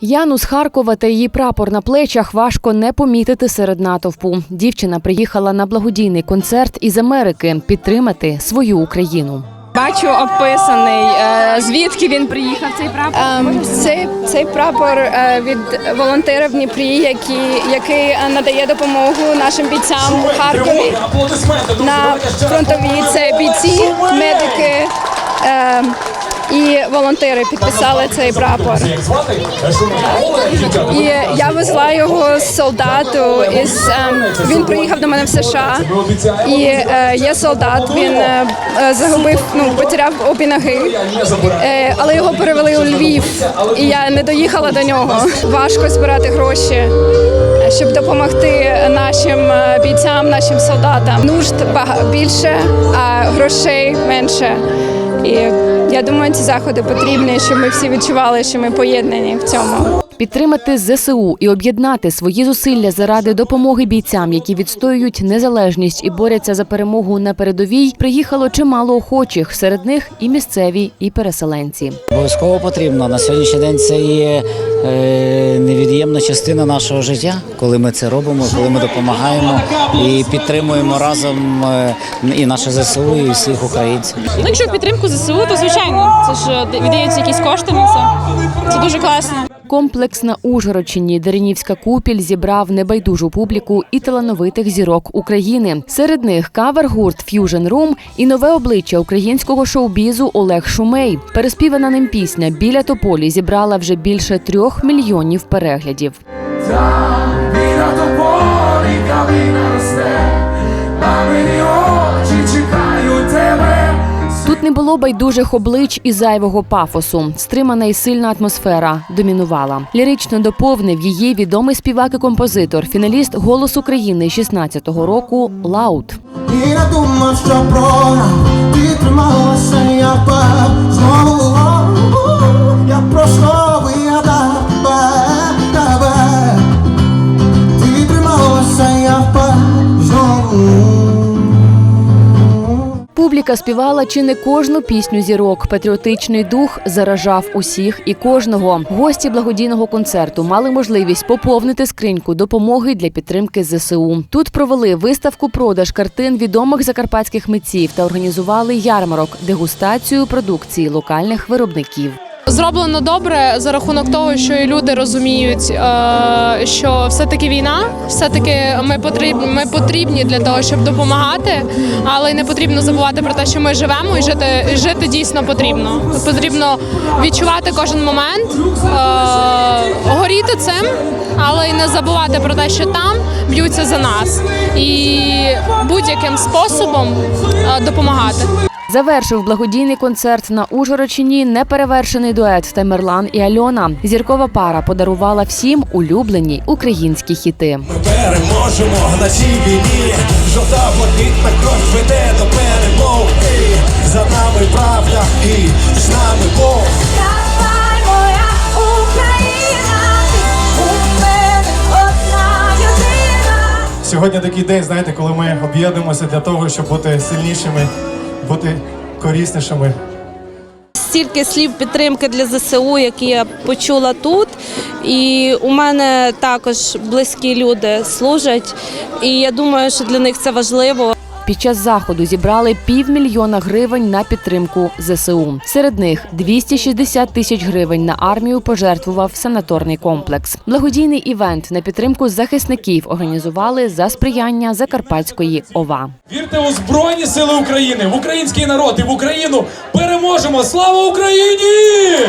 Яну з Харкова та її прапор на плечах важко не помітити серед натовпу. Дівчина приїхала на благодійний концерт із Америки підтримати свою Україну. Бачу описаний, е, звідки він приїхав цей прапор. Ем, Цей, цей прапор е, від волонтера в Дніпрі, який, який е, надає допомогу нашим бійцям у Харкові на фронтовій. Це бійці, медики е, і волонтери підписали цей прапор. І я везла його з солдату. Із ем, він приїхав до мене в США. І е, є солдат. Він е, е, загубив, ну потеряв обі ноги, але його перевели у Львів, і я не доїхала до нього. Важко збирати гроші, щоб допомогти нашим бійцям, нашим солдатам. Нужд більше, а грошей менше. І я думаю, ці заходи потрібні, щоб ми всі відчували, що ми поєднані в цьому. Підтримати ЗСУ і об'єднати свої зусилля заради допомоги бійцям, які відстоюють незалежність і борються за перемогу на передовій, приїхало чимало охочих. Серед них і місцеві, і переселенці. Обов'язково потрібно. На сьогоднішній день це є е, невід'ємна частина нашого життя, коли ми це робимо, коли ми допомагаємо і підтримуємо разом е, і наше ЗСУ, і всіх українців. Ну, якщо в підтримку ЗСУ, то звичайно, це ж е, віддаються якісь кошти на це. Це дуже класно. Комплекс на Ужгородщині Деренівська купіль зібрав небайдужу публіку і талановитих зірок України. Серед них кавер-гурт Fusion Room і нове обличчя українського шоу-бізу Олег Шумей. Переспівана ним пісня Біля тополі зібрала вже більше трьох мільйонів переглядів. Біля тополі калина було байдужих облич і зайвого пафосу. Стримана і сильна атмосфера домінувала. Лірично доповнив її відомий співак і композитор, фіналіст Голос України 16-го року Лаут. І не думав, що програв, ти трималася, я знову. Я просто Публіка співала чи не кожну пісню зірок. Патріотичний дух заражав усіх і кожного. Гості благодійного концерту мали можливість поповнити скриньку допомоги для підтримки ЗСУ. Тут провели виставку продаж картин відомих закарпатських митців та організували ярмарок, дегустацію продукції локальних виробників. Зроблено добре за рахунок того, що і люди розуміють, е, що все-таки війна, все-таки ми потрібні, ми потрібні для того, щоб допомагати, але не потрібно забувати про те, що ми живемо і жити, жити дійсно потрібно. Потрібно відчувати кожен момент, е, горіти цим, але й не забувати про те, що там б'ються за нас, і будь-яким способом е, допомагати. Завершив благодійний концерт на Ужгородщині неперевершений дует Тамерлан і Альона. Зіркова пара подарувала всім улюблені українські хіти. Ми переможемо на цій війні. Жовта блакитна кров веде до перемоги. За нами правда і з нами Бог. Сьогодні такий день, знаєте, коли ми об'єднуємося для того, щоб бути сильнішими, бути кориснішими. стільки слів підтримки для ЗСУ, які я почула тут. І у мене також близькі люди служать, і я думаю, що для них це важливо. Під час заходу зібрали півмільйона гривень на підтримку ЗСУ. Серед них 260 тисяч гривень на армію пожертвував санаторний комплекс. Благодійний івент на підтримку захисників організували за сприяння Закарпатської ОВА. Вірте у Збройні Сили України, в український народ і в Україну переможемо! Слава Україні!